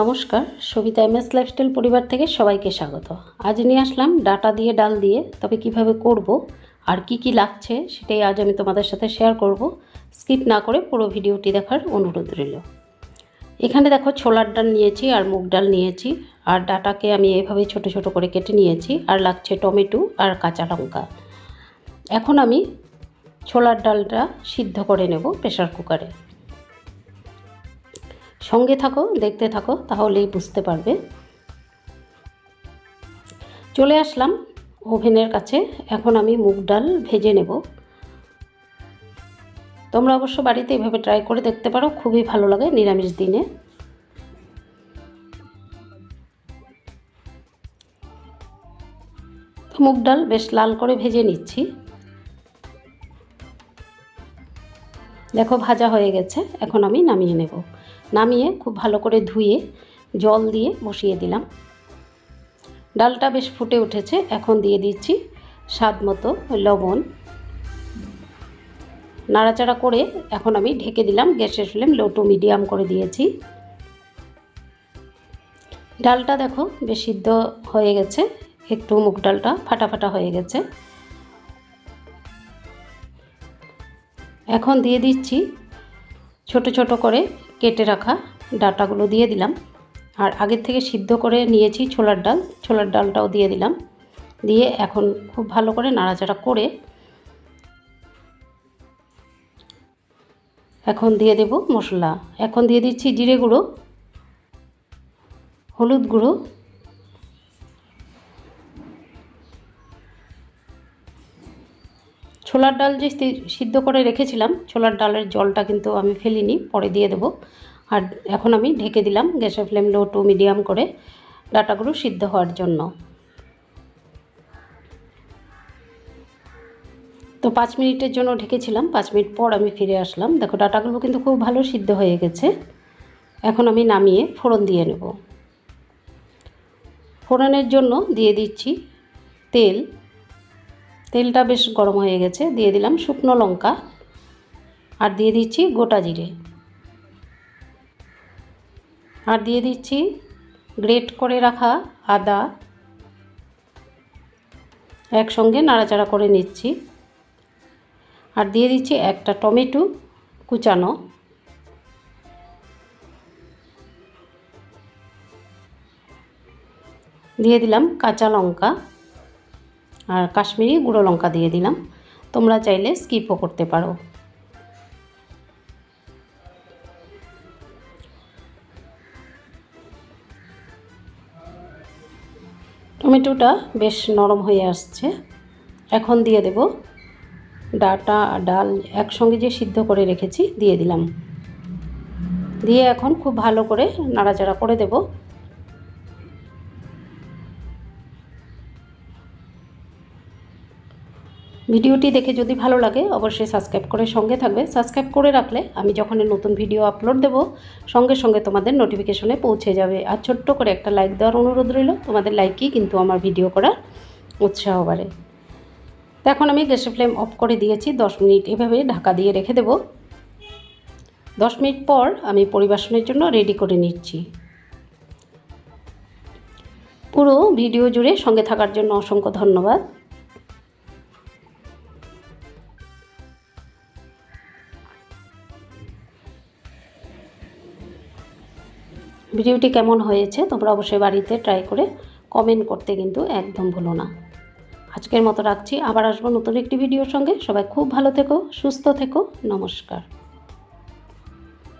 নমস্কার, Sabita M S lifestyle পরিবার থেকে সবাইকে স্বাগত। আজ নিয়ে আসলাম ডাটা দিয়ে ডাল দিয়ে, তবে কীভাবে করব আর কি কি লাগছে সেটাই আজ আমি তোমাদের সাথে শেয়ার করব। স্কিপ না করে পুরো ভিডিওটি দেখার অনুরোধ রইল। এখানে দেখো ছোলার ডাল নিয়েছি আর মুগ ডাল নিয়েছি, আর ডাটাকে আমি এভাবে ছোট ছোট করে কেটে নিয়েছি, আর লাগছে টমেটো আর কাঁচা লঙ্কা। এখন আমি ছোলার ডালটা সিদ্ধ করে নেব প্রেশার কুকারে। সঙ্গে থাকো, দেখতে থাকো, তাহলেই বুঝতে পারবে। চলে আসলাম ওভেনের কাছে। এখন আমি মুগ ডাল ভেজে নেব। তোমরা অবশ্য বাড়িতে এভাবে ট্রাই করে দেখতে পারো, খুবই ভালো লাগে নিরামিষ দিনে। মুগ ডাল বেশ লাল করে ভেজে নিচ্ছি। দেখো ভাজা হয়ে গেছে, এখন আমি নামিয়ে নেব। নামিয়ে খুব ভালো করে ধুয়ে জল দিয়ে বসিয়ে দিলাম। ডালটা বেশ ফুটে উঠেছে, এখন দিয়ে দিচ্ছি স্বাদ মতো লবণ। নাড়াচাড়া করে এখন আমি ঢেকে দিলাম গ্যাসের ফ্লেম, লো টু মিডিয়াম করে দিয়েছি। ডালটা দেখো বেশ সিদ্ধ হয়ে গেছে, একটু মুগ ডালটা ফাটা ফাটা হয়ে গেছে। এখন দিয়ে দিচ্ছি ছোট ছোট করে কেটে রাখা ডাটাগুলো দিয়ে দিলাম। আর আগের থেকে সিদ্ধ করে নিয়েছি ছোলার ডাল, ছোলার ডালটাও দিয়ে দিলাম। দিয়ে এখন খুব ভালো করে নাড়াচাড়া করে এখন দিয়ে দেব মশলা। এখন দিয়ে দিচ্ছি জিরে গুঁড়ো, হলুদ গুঁড়ো ছোলার ডাল যে সিদ্ধ করে রেখেছিলাম, ছোলার ডালের জলটা কিন্তু আমি ফেলিনি, পরে দিয়ে দেবো। আর এখন আমি ঢেকে দিলাম গ্যাসের ফ্লেম লো টু মিডিয়াম করে ডাটাগুলো সিদ্ধ হওয়ার জন্য। তো পাঁচ মিনিটের জন্য ঢেকেছিলাম, পাঁচ মিনিট পর আমি ফিরে আসলাম। দেখো, ডাটাগুলো কিন্তু খুব ভালো সিদ্ধ হয়ে গেছে। এখন আমি নামিয়ে ফোড়ন দিয়ে নেব। ফোড়নের জন্য দিয়ে দিচ্ছি তেল তেলটা বেশ গরম হয়ে গেছে। দিয়ে দিলাম শুকনো লঙ্কা আর দিয়ে দিচ্ছি গোটা জিরে। আর দিয়ে দিচ্ছি গ্রেট করে রাখা আদা। একসঙ্গে নাড়াচাড়া করে নিচ্ছি। আর দিয়ে দিচ্ছি একটা টমেটো কুচানো। দিয়ে দিলাম কাঁচা লঙ্কা। আর কাশ্মীরি গুঁড়ো লঙ্কা দিয়ে দিলাম। তোমরা চাইলে স্কিপও করতে পারো। টমেটোটা বেশ নরম হয়ে আসছে। এখন দিয়ে দেব ডাটা ডাল একসঙ্গে যে সিদ্ধ করে রেখেছি, দিয়ে দিলাম। দিয়ে এখন খুব ভালো করে নাড়াচাড়া করে দেব। ভিডিওটি দেখে যদি ভালো লাগে, অবশ্যই সাবস্ক্রাইব করে সঙ্গে থাকবে। সাবস্ক্রাইব করে রাখলে আমি যখন নতুন ভিডিও আপলোড দেব, সঙ্গে সঙ্গে তোমাদের নোটিফিকেশনে পৌঁছে যাবে। আর ছোট্ট করে একটা লাইক দেওয়ার অনুরোধ রইল, তোমাদের লাইকই কিন্তু আমার ভিডিও করার উৎসাহ বাড়ে। তো এখন আমি গ্যাসের ফ্লেম অফ করে দিয়েছি, দশ মিনিট এভাবে ঢাকা দিয়ে রেখে দেব। দশ মিনিট পর আমি পরিবেশনের জন্য রেডি করে নিচ্ছি। পুরো ভিডিও জুড়ে সঙ্গে থাকার জন্য অসংখ্য ধন্যবাদ। ভিডিওটি কেমন হয়েছে তোমরা অবশ্যই বাড়িতে ট্রাই করে কমেন্ট করতে কিন্তু একদম ভুলো না। আজকের মতো রাখছি, আবার আসব নতুন একটি ভিডিওর সঙ্গে। সবাই খুব ভালো থেকো, সুস্থ থেকো, নমস্কার।